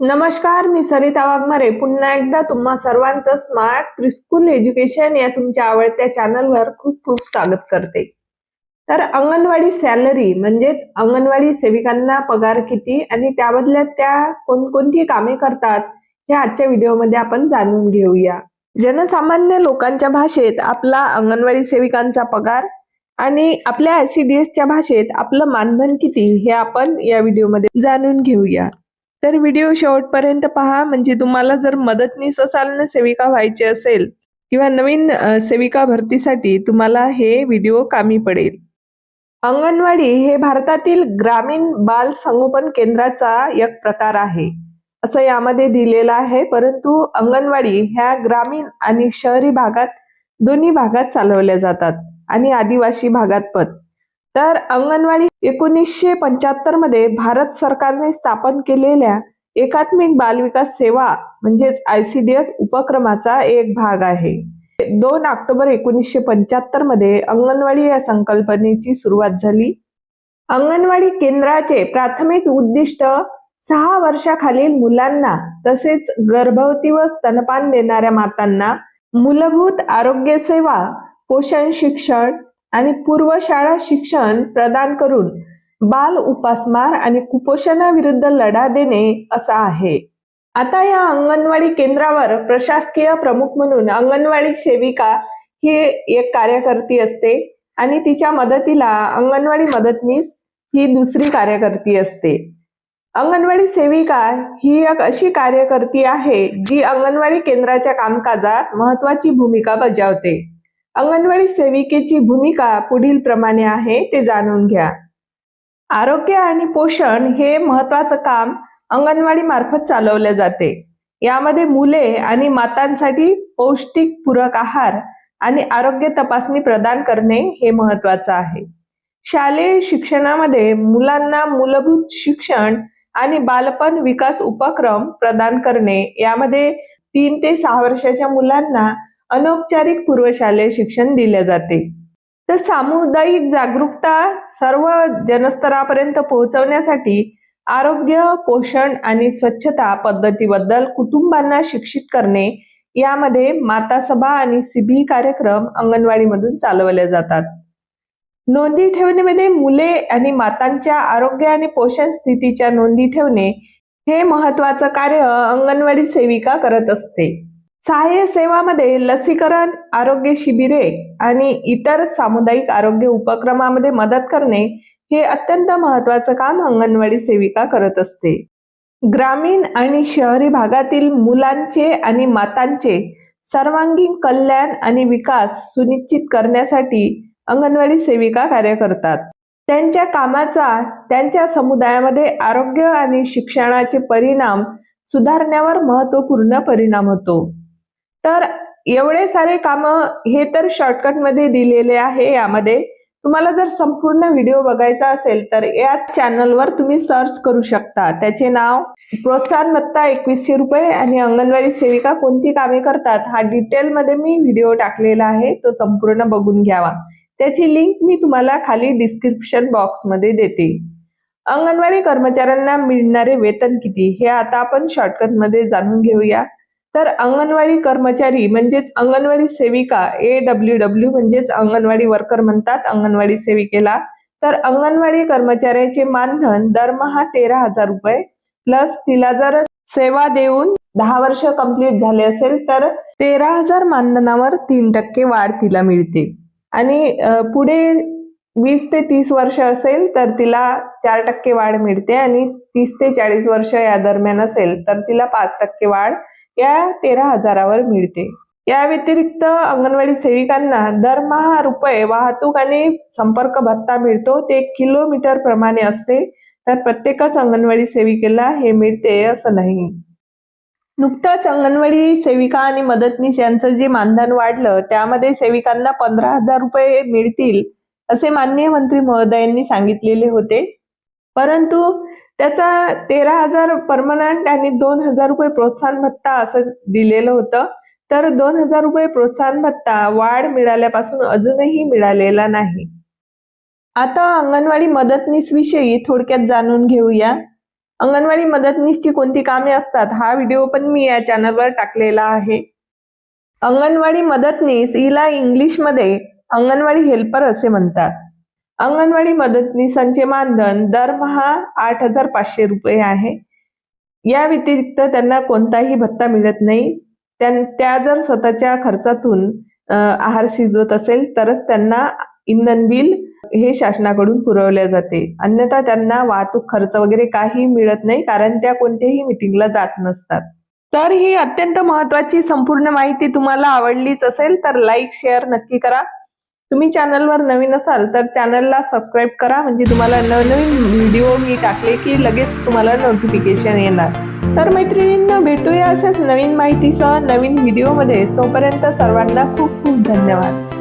नमस्कार मी सरिता वाघमारे. पुन्हा एकदा तुम्हा सर्वांचं स्मार्ट प्रिस्कूल एज्युकेशन या तुमच्या आवडत्या चॅनलवर खूप खूप स्वागत करते. तर अंगणवाडी सॅलरी म्हणजेच अंगणवाडी सेविकांना पगार किती आणि त्या बदल्यात त्या कोणकोणती कामे करतात हे आजच्या व्हिडिओमध्ये आपण जाणून घेऊया. जनसामान्य लोकांच्या भाषेत आपला अंगणवाडी सेविकांचा पगार आणि आपल्या ICDS च्या भाषेत आपलं मानधन किती हे आपण या व्हिडिओमध्ये जाणून घेऊया. तर व्हिडिओ शेवटपर्यंत पहा. म्हणजे तुम्हाला जर मदतनीस असाल ना सेविका व्हायचे असेल किंवा नवीन सेविका भरतीसाठी तुम्हाला हे व्हिडिओ कामी पडेल. अंगणवाडी हे भारतातील ग्रामीण बाल संगोपन केंद्राचा एक प्रकार आहे. असं यामध्ये दिलेलं आहे. परंतु अंगणवाडी ह्या ग्रामीण आणि शहरी भागात दोन्ही भागात चालवल्या जातात आणि आदिवासी भागात पण. तर अंगणवाडी एकोणीसशे पंच्याहत्तरमध्ये भारत सरकारने स्थापन केलेल्या एकात्मिक बालविकास सेवा म्हणजेच आय सी डी एस उपक्रमाचा एक भाग आहे. दोन ऑक्टोबर एकोणीसशे पंच्याहत्तरमध्ये अंगणवाडी या संकल्पनेची सुरुवात झाली. अंगणवाडी केंद्राचे प्राथमिक उद्दिष्ट सहा वर्षाखालील मुलांना तसेच गर्भवती व स्तनपान देणाऱ्या मातांना मूलभूत आरोग्य सेवा पोषण शिक्षण आणि पूर्वशाळा शिक्षण प्रदान करून बाल उपासमार आणि कुपोषणाविरुद्ध लढा देणे असा आहे. आता या अंगणवाडी केंद्रावर प्रशासकीय प्रमुख म्हणून अंगणवाडी सेविका ही एक कार्यकर्ती असते आणि तिच्या मदतीला अंगणवाडी मदतनीस ही दुसरी कार्यकर्ती असते. अंगणवाडी सेविका ही एक अशी कार्यकर्ती आहे जी अंगणवाडी केंद्राच्या कामकाजात महत्वाची भूमिका बजावते. अंगणवाडी सेविकेची भूमिका पुढील प्रमाणे आहे ते जाणून घ्या. आरोग्य आणि पोषण हे महत्वाचं काम अंगणवाडी मार्फत चालवले जाते. यामध्ये मुले आणि मातांसाठी पौष्टिक पूरक आहार आणि आरोग्य तपासणी प्रदान करणे हे महत्वाचं आहे. शालेय शिक्षणामध्ये मुलांना मूलभूत शिक्षण आणि बालपण विकास उपक्रम प्रदान करणे यामध्ये तीन ते सहा वर्षाच्या मुलांना अनौपचारिक पूर्वशालेय शिक्षण दिले जाते. तर सामुदायिक जागरूकता सर्व जनस्तरापर्यंत पोहोचवण्यासाठी आरोग्य पोषण आणि स्वच्छता पद्धतीबद्दल कुटुंबांना शिक्षित करणे यामध्ये माता सभा आणि सीबी कार्यक्रम अंगणवाडीमधून चालवले जातात. नोंदी ठेवण्यामध्ये मुले आणि मातांच्या आरोग्य आणि पोषण स्थितीच्या नोंदी ठेवणे हे महत्वाचं कार्य अंगणवाडी सेविका करत असते. सहाय्य सेवामध्ये लसीकरण आरोग्य शिबिरे आणि इतर सामुदायिक आरोग्य उपक्रमामध्ये मदत करणे हे अत्यंत महत्वाचं काम अंगणवाडी सेविका करत असते. ग्रामीण आणि शहरी भागातील मुलांचे आणि मातांचे सर्वांगीण कल्याण आणि विकास सुनिश्चित करण्यासाठी अंगणवाडी सेविका कार्य करतात. त्यांच्या कामाचा त्यांच्या समुदायामध्ये आरोग्य आणि शिक्षणाचे परिणाम सुधारण्यावर महत्त्वपूर्ण परिणाम होतो. तर एवढे सारे काम हे तर शॉर्टकटमध्ये दिलेले आहे यामध्ये. तुम्हाला जर संपूर्ण व्हिडिओ बघायचा असेल तर या चॅनलवर तुम्ही सर्च करू शकता. त्याचे नाव प्रोत्साहन भत्ता एकवीसशे रुपये आणि अंगणवाडी सेविका कोणती कामे करतात हा डिटेलमध्ये मी व्हिडिओ टाकलेला आहे. तो संपूर्ण बघून घ्यावा. त्याची लिंक मी तुम्हाला खाली डिस्क्रिप्शन बॉक्समध्ये देते. अंगणवाडी कर्मचाऱ्यांना मिळणारे वेतन किती? हे आता आपण शॉर्टकटमध्ये जाणून घेऊया. तर अंगणवाडी कर्मचारी म्हणजेच अंगणवाडी सेविका ए डब्ल्यू डब्ल्यू म्हणजेच अंगणवाडी वर्कर म्हणतात अंगणवाडी सेविकेला. तर अंगणवाडी कर्मचाऱ्याचे मानधन दरमहा तेरा हजार रुपये प्लस तिला जर सेवा देऊन दहा वर्ष कंप्लीट झाले असेल तर तेरा हजार मानधनावर तीन टक्के वाढ तिला मिळते. आणि पुढे वीस ते तीस वर्ष असेल तर तिला चार टक्के वाढ मिळते आणि तीस ते चाळीस वर्ष या दरम्यान असेल तर तिला पाच टक्के वाढ या तेरा हजारावर मिळते. या व्यतिरिक्त अंगणवाडी सेविकांना दरमहा रुपये वाहतूक आणि संपर्क भत्ता मिळतो. ते किलोमीटर प्रमाणे असते. तर प्रत्येकच अंगणवाडी सेविकेला हे मिळते असं नाही. नुकतंच अंगणवाडी सेविका आणि मदतनीस यांचं जे मानधन वाढलं त्यामध्ये सेविकांना पंधरा हजार रुपये मिळतील असे माननीय मंत्री महोदयांनी सांगितलेले होते. परंतु त्याचा तेरा हजार परमनंट आणि दोन हजार रुपये प्रोत्साहन भत्ता असं दिलेलं होतं. तर दोन हजार रुपये प्रोत्साहन भत्ता वाढ मिळाल्यापासून अजूनही मिळालेला नाही. आता अंगणवाडी मदतनीस विषयी थोडक्यात जाणून घेऊया. अंगणवाडी मदतनीसची कोणती कामे असतात हा व्हिडिओ पण मी या चॅनलवर टाकलेला आहे. अंगणवाडी मदतनीस हिला इंग्लिशमध्ये अंगणवाडी हेल्पर असे म्हणतात. अंगणवाडी मदतनीसांचे मानधन दरमहा आठ हजार पाचशे रुपये आहे. या व्यतिरिक्त त्यांना कोणताही भत्ता मिळत नाही. त्या त्या जर स्वतःच्या खर्चातून आहार शिजवत असेल तरच त्यांना इंधन बिल हे शासनाकडून पुरवले जाते. अन्यथा त्यांना वाहतूक खर्च वगैरे काही मिळत नाही कारण त्या कोणत्याही मिटिंगला जात नसतात. तर ही अत्यंत महत्वाची संपूर्ण माहिती तुम्हाला आवडलीच असेल तर लाईक शेअर नक्की करा. तुम्ही चॅनलवर नवीन असाल तर चॅनलला सबस्क्राईब करा. म्हणजे तुम्हाला नवनवीन व्हिडिओ मी टाकले की लगेच तुम्हाला नोटिफिकेशन येणार. तर मैत्रिणींना भेटूया अशाच नवीन माहितीसह नवीन व्हिडिओमध्ये तोपर्यंत सर्वांना खूप खूप धन्यवाद.